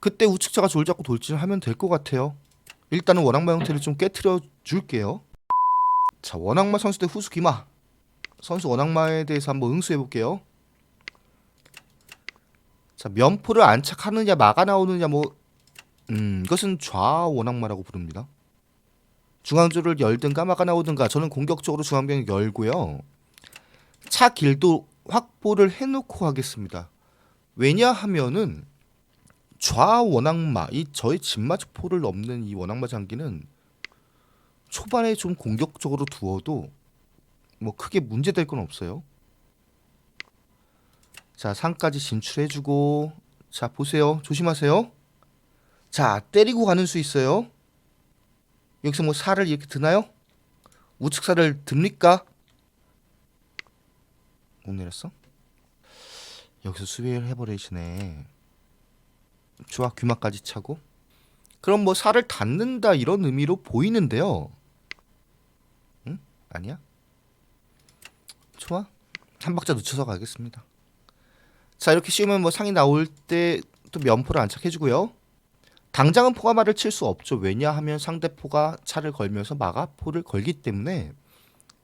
그때 우측차가 졸 잡고 돌진을 하면 될 것 같아요. 일단은 원악마 형태를 좀 깨트려 줄게요. 자 원악마 선수 대 후수 기마 선수 원악마에 대해서 한번 응수해 볼게요. 자 면포를 안착하느냐 막아 나오느냐 뭐 음, 이것은 좌 원악마라고 부릅니다. 중앙줄을 열든가 막아 나오든가 저는 공격적으로 중앙병 열고요. 차 길도 확보를 해놓고 하겠습니다. 왜냐하면은 좌 원악마 이 저희 진마주포를 넘는 이 원악마 장기는 초반에 좀 공격적으로 두어도 뭐 크게 문제될 건 없어요. 자 상까지 진출해주고 자 보세요 조심하세요. 자 때리고 가는 수 있어요. 여기서 뭐 살을 이렇게 드나요? 우측 살을 듭니까? 못 내렸어? 여기서 수비를 해버리시네. 좋아 귀마까지 차고. 그럼 뭐 살을 닿는다 이런 의미로 보이는데요. 응? 아니야? 좋아. 한 박자 늦춰서 가겠습니다. 자 이렇게 씌우면 뭐 상이 나올 때 또 면포를 안착해주고요. 당장은 포가마를 칠 수 없죠. 왜냐하면 상대포가 차를 걸면서 마가포를 걸기 때문에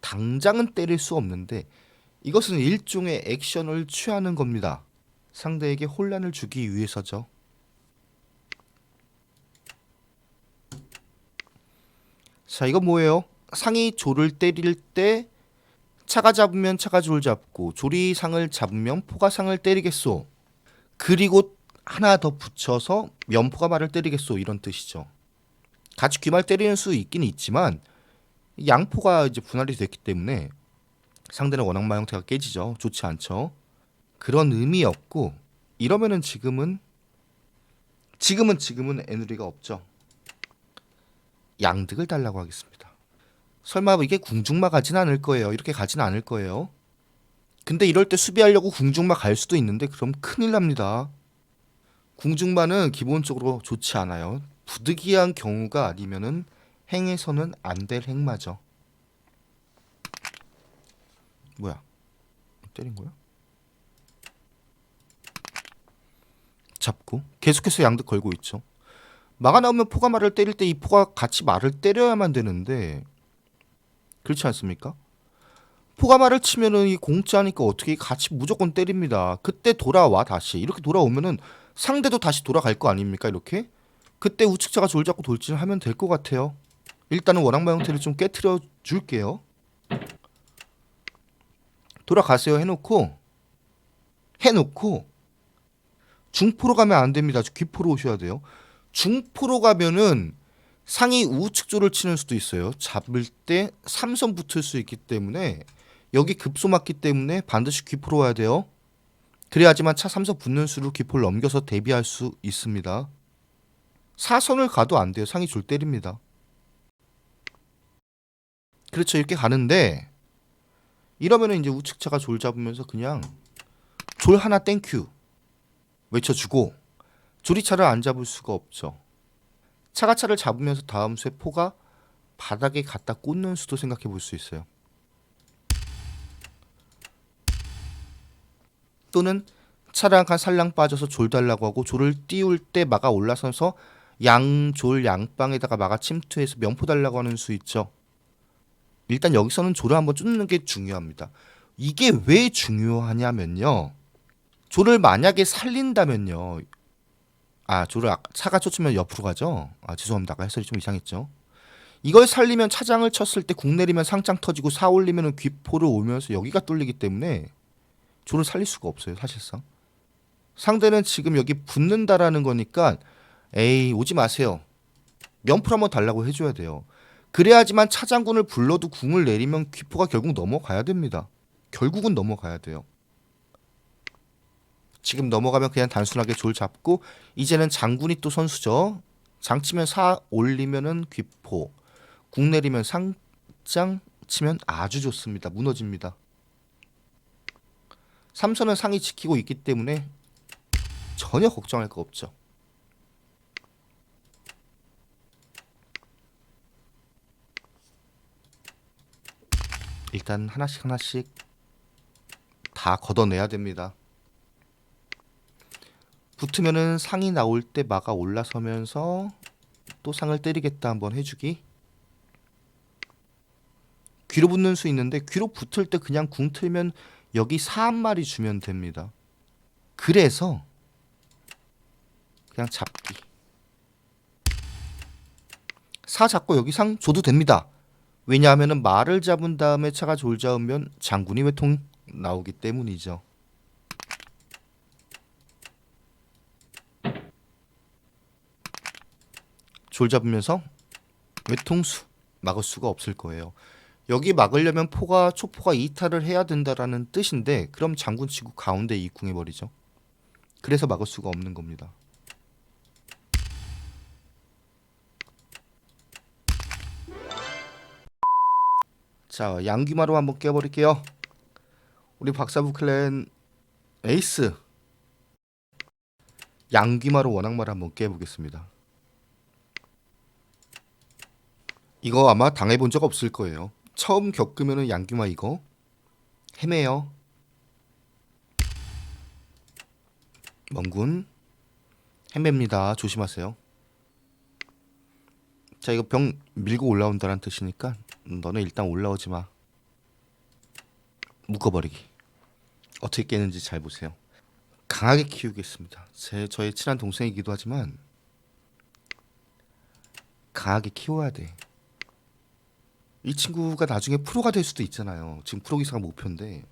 당장은 때릴 수 없는데 이것은 일종의 액션을 취하는 겁니다. 상대에게 혼란을 주기 위해서죠. 자, 이거 뭐예요? 상이 조를 때릴 때 차가 잡으면 차가 조를 잡고 조리 상을 잡으면 포가 상을 때리겠소. 그리고 하나 더 붙여서 면포가 말을 때리겠소 이런 뜻이죠. 같이 귀말 때리는 수 있긴 있지만 양포가 이제 분할이 됐기 때문에 상대는 원악마 형태가 깨지죠. 좋지 않죠. 그런 의미였고 이러면은 지금은 지금은 지금은 에누리가 없죠. 양득을 달라고 하겠습니다. 설마 이게 궁중마 가진 않을 거예요. 이렇게 가진 않을 거예요. 근데 이럴 때 수비하려고 궁중마 갈 수도 있는데 그럼 큰일 납니다. 궁중마는 기본적으로 좋지 않아요. 부득이한 경우가 아니면은 행에서는 안 될 행마죠. 뭐야? 때린 거야? 잡고 계속해서 양득 걸고 있죠. 마가 나오면 포가 말을 때릴 때 이 포가 같이 말을 때려야만 되는데 그렇지 않습니까? 포가 말을 치면은 이 공짜니까 어떻게 같이 무조건 때립니다. 그때 돌아와 다시 이렇게 돌아오면은 상대도 다시 돌아갈 거 아닙니까 이렇게? 그때 우측차가 졸 잡고 돌진을 하면 될 것 같아요. 일단은 원악마 형태를 좀 깨트려 줄게요. 돌아가세요 해놓고 해놓고 중포로 가면 안 됩니다. 귀포로 오셔야 돼요. 중포로 가면은 상이 우측조를 치는 수도 있어요. 잡을 때 삼선 붙을 수 있기 때문에 여기 급소 맞기 때문에 반드시 귀포로 와야 돼요. 그래야지만 차 3선 붙는 수로 귀포를 넘겨서 대비할 수 있습니다. 사선을 가도 안 돼요. 상이 줄 때립니다. 그렇죠. 이렇게 가는데 이러면은 이제 우측차가 졸 잡으면서 그냥 졸 하나 땡큐 외쳐주고 조리차를 안 잡을 수가 없죠. 차가 차를 잡으면서 다음 수에 포가 바닥에 갖다 꽂는 수도 생각해 볼 수 있어요. 또는 차를 한칸 살랑 빠져서 졸 달라고 하고 졸을 띄울 때 막아 올라서서 양졸 양방에다가 막아 침투해서 면포 달라고 하는 수 있죠. 일단 여기서는 졸을 한번 쫓는 게 중요합니다. 이게 왜 중요하냐면요. 졸을 만약에 살린다면요. 아, 졸을 아- 차가 쫓으면 옆으로 가죠. 아, 죄송합니다. 아까 해설이 좀 이상했죠. 이걸 살리면 차장을 쳤을 때 궁 내리면 상장 터지고 사 올리면은 귀포를 오면서 여기가 뚫리기 때문에 졸을 살릴 수가 없어요, 사실상. 상대는 지금 여기 붙는다라는 거니까 에이, 오지 마세요. 면풀 한번 달라고 해줘야 돼요. 그래야지만 차장군을 불러도 궁을 내리면 귀포가 결국 넘어가야 됩니다. 결국은 넘어가야 돼요. 지금 넘어가면 그냥 단순하게 졸 잡고 이제는 장군이 또 선수죠. 장 치면 사 올리면은 귀포, 궁 내리면 상장 치면 아주 좋습니다. 무너집니다. 삼선은 상이 지키고 있기 때문에 전혀 걱정할 거 없죠. 일단 하나씩 하나씩 다 걷어내야 됩니다. 붙으면은 상이 나올 때 마가 올라서면서 또 상을 때리겠다 한번 해주기. 귀로 붙는 수 있는데 귀로 붙을 때 그냥 궁 틀면 여기 사 한 마리 주면 됩니다. 그래서 그냥 잡기. 사 잡고 여기 상 줘도 됩니다. 왜냐하면은 말을 잡은 다음에 차가 졸 잡으면 장군이 외통 나오기 때문이죠. 졸 잡으면서 외통수 막을 수가 없을 거예요. 여기 막으려면 포가 초포가 이탈을 해야 된다라는 뜻인데 그럼 장군 치고 가운데 이궁해 버리죠. 그래서 막을 수가 없는 겁니다. 자, 양귀마로 한번 깨버릴게요. 우리 박사부 클랜 에이스 양귀마로 원악마를 한번 깨보겠습니다. 이거 아마 당해본 적 없을 거예요. 처음 겪으면은 양귀마 이거 헤매요. 멍군 헤맵니다. 조심하세요. 자 이거 병 밀고 올라온다는 뜻이니까 너네 일단 올라오지 마. 묶어버리기. 어떻게 깨는지 잘 보세요. 강하게 키우겠습니다. 제 저의 친한 동생이기도 하지만 강하게 키워야 돼. 이 친구가 나중에 프로가 될 수도 있잖아요. 지금 프로 기사가 목표인데.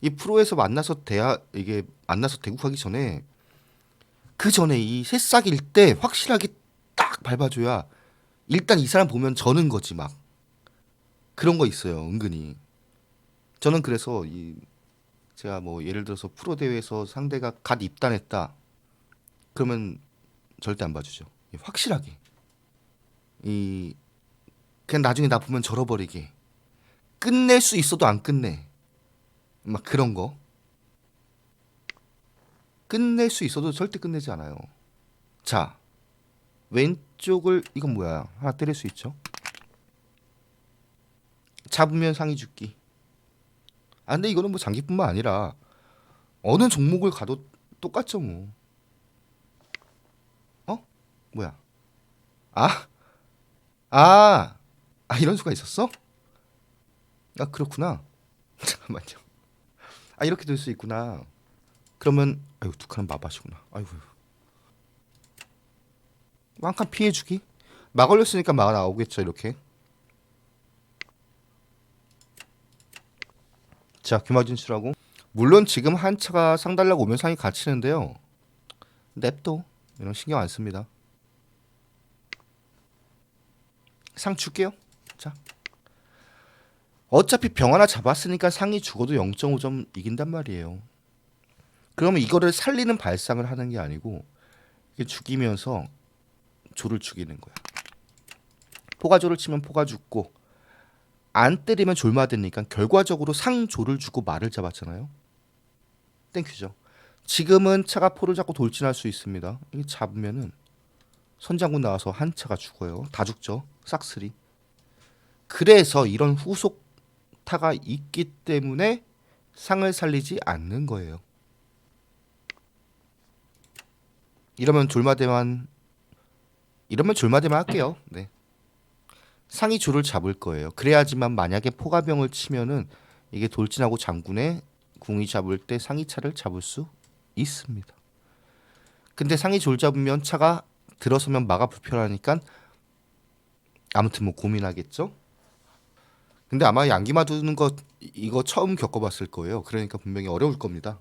이 프로에서 만나서 대학 이게 만나서 대국하기 전에 그 전에 이 새싹일 때 확실하게 딱 밟아줘야 일단 이 사람 보면 저는 거지 막. 그런 거 있어요 은근히. 저는 그래서 이 제가 뭐 예를 들어서 프로 대회에서 상대가 갓 입단했다. 그러면 절대 안 봐주죠. 확실하게. 이 그냥 나중에 나 보면 절어버리게. 끝낼 수 있어도 안 끝내. 막 그런 거. 끝낼 수 있어도 절대 끝내지 않아요. 자 왼쪽을 이건 뭐야? 하나 때릴 수 있죠? 잡으면 상이 죽기. 아 근데 이거는 뭐 장기뿐만 아니라 어느 종목을 가도 똑같죠 뭐. 어? 뭐야? 아? 아, 아 이런 수가 있었어? 아 그렇구나. 잠깐만요. 아 이렇게 될 수 있구나. 그러면 아유 두 칸은 마바시구나. 아이고. 한 칸 피해주기. 막 걸렸으니까 막 나오겠죠 이렇게. 자 귀마 진출하고 물론 지금 한 차가 상달라고 오면 상이 갇히는데요. 냅도 이런 신경 안 씁니다. 상 줄게요. 자. 어차피 병 하나 잡았으니까 상이 죽어도 0.5점 이긴단 말이에요. 그러면 이거를 살리는 발상을 하는 게 아니고 죽이면서 조를 죽이는 거야. 포가조를 치면 포가 죽고 안 때리면 졸마되니까 결과적으로 상조를 주고 말을 잡았잖아요. 땡큐죠. 지금은 차가 포를 잡고 돌진할 수 있습니다. 이게 잡으면은 선장군 나와서 한 차가 죽어요. 다 죽죠. 싹쓸이. 그래서 이런 후속 타가 있기 때문에 상을 살리지 않는 거예요. 이러면 졸마대만 이러면 졸마대만 할게요. 네. 상이 조를 잡을 거예요. 그래야지만 만약에 포가병을 치면은 이게 돌진하고 장군의 궁이 잡을 때 상이 차를 잡을 수 있습니다. 근데 상이 졸 잡으면 차가 들어서면 마가 불편하니까 아무튼 뭐 고민하겠죠. 근데 아마 양기마 두는 거 이거 처음 겪어봤을 거예요. 그러니까 분명히 어려울 겁니다.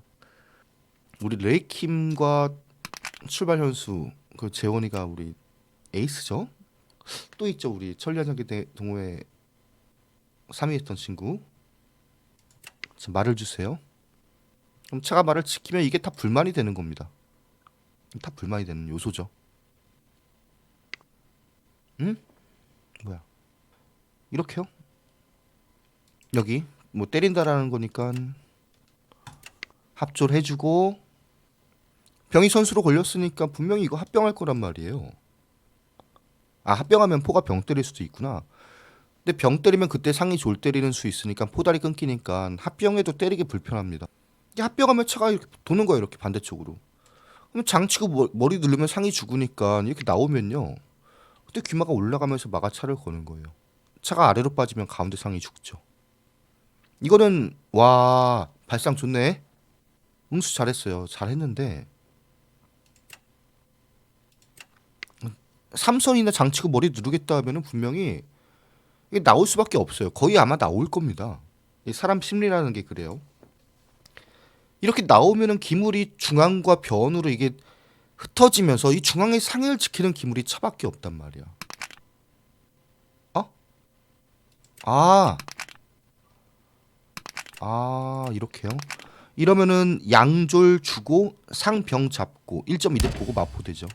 우리 레이킴과 출발 현수 그 재원이가 우리 에이스죠. 또 있죠 우리 천리안장기 동호회 3위 했던 친구. 자, 말을 주세요. 그럼 차가 말을 지키면 이게 다 불만이 되는 겁니다. 다 불만이 되는 요소죠. 응? 뭐야? 이렇게요? 여기 뭐 때린다라는 거니까 합조를 해주고 병이 선수로 걸렸으니까 분명히 이거 합병할 거란 말이에요. 아 합병하면 포가 병 때릴 수도 있구나. 근데 병 때리면 그때 상이 졸 때리는 수 있으니까 포다리 끊기니까 합병해도 때리기 불편합니다. 합병하면 차가 이렇게 도는 거예요. 이렇게 반대쪽으로. 그럼 장치고 머- 머리 누르면 상이 죽으니까 이렇게 나오면요. 그때 귀마가 올라가면서 마가 차를 거는 거예요. 차가 아래로 빠지면 가운데 상이 죽죠. 이거는 와 발상 좋네. 응수 잘했어요. 잘했는데 삼선이나 장치고 머리 누르겠다 하면은 분명히 이게 나올 수밖에 없어요. 거의 아마 나올 겁니다. 이 사람 심리라는 게 그래요. 이렇게 나오면은 기물이 중앙과 변으로 이게 흩어지면서 이 중앙의 상해를 지키는 기물이 차밖에 없단 말이야. 어? 아. 아, 이렇게요. 이러면은 양졸 주고 상병 잡고 1.2대 보고 마포 되죠.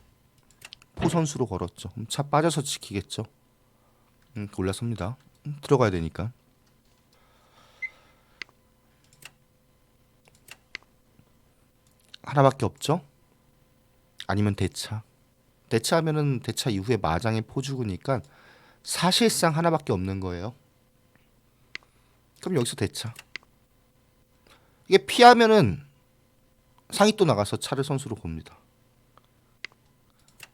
포선수로 걸었죠. 그럼 차 빠져서 지키겠죠. 음, 올라섭니다. 음, 들어가야 되니까. 하나밖에 없죠. 아니면 대차. 대차하면은 대차 이후에 마장의 포주구니까 사실상 하나밖에 없는 거예요. 그럼 여기서 대차. 이게 피하면은 상이 또 나가서 차를 선수로 봅니다.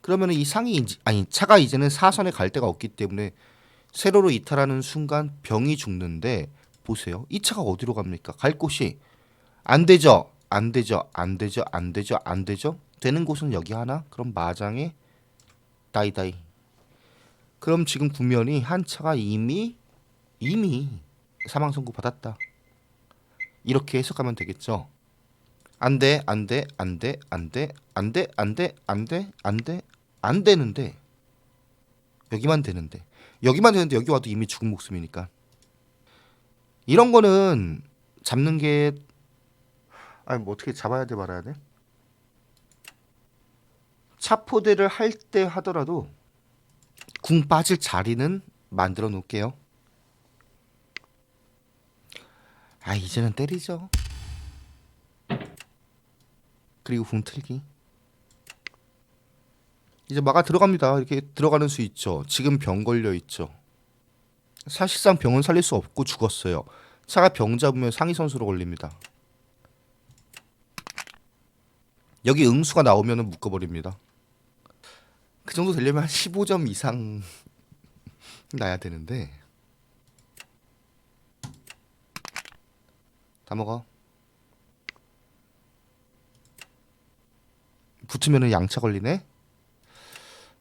그러면은 이 상이 이제- 아니 차가 이제는 사선에 갈 데가 없기 때문에 세로로 이탈하는 순간 병이 죽는데 보세요. 이 차가 어디로 갑니까? 갈 곳이 안 되죠. 안 되죠. 안 되죠. 안 되죠. 안 되죠. 되는 곳은 여기 하나. 그럼 마장에 다이다이. 그럼 지금 구면이 한 차가 이미 이미 사망 선고 받았다. 이렇게 해석하면 되겠죠. 안 돼, 안 돼, 안 돼, 안 돼, 안 돼, 안 돼, 안 돼, 안 돼, 안 되는데 여기만 되는데 여기만 되는데 여기 와도 이미 죽은 목숨이니까 이런 거는 잡는 게 아니 뭐 어떻게 잡아야 돼 말아야 돼? 차포대를 할 때 하더라도 궁 빠질 자리는 만들어 놓을게요. 아 이제는 때리죠. 그리고 궁 틀기. 이제 마가 들어갑니다. 이렇게 들어가는 수 있죠. 지금 병 걸려 있죠. 사실상 병은 살릴 수 없고 죽었어요. 차가 병 잡으면 상위 선수로 걸립니다. 여기 응수가 나오면은 묶어버립니다. 그 정도 되려면 한 15점 이상 나야 되는데 다 먹어. 붙으면은 양차 걸리네.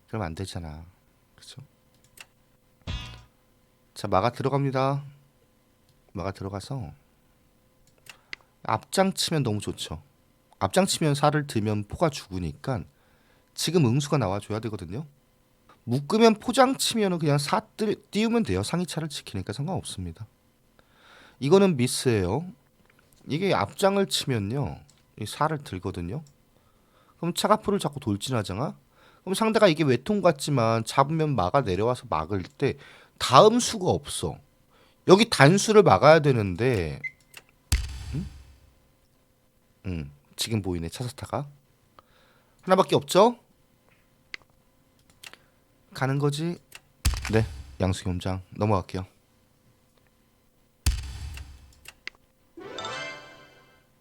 그럼 안 되잖아. 그렇죠? 자, 마가 들어갑니다. 마가 들어가서 앞장 치면 너무 좋죠. 앞장 치면 살을 들면 포가 죽으니까 지금 응수가 나와줘야 되거든요. 묶으면 포장 치면은 그냥 사 뜰- 띄우면 돼요. 상위차를 지키니까 상관없습니다. 이거는 미스예요. 이게 앞장을 치면요, 이 살을 들거든요. 그럼 차가포를 자꾸 돌진하잖아. 그럼 상대가 이게 외통 같지만 잡으면 막아 내려와서 막을 때 다음 수가 없어. 여기 단수를 막아야 되는데, 응? 응, 지금 보이네 차사타가 하나밖에 없죠? 가는 거지? 네, 양수겸장 넘어갈게요.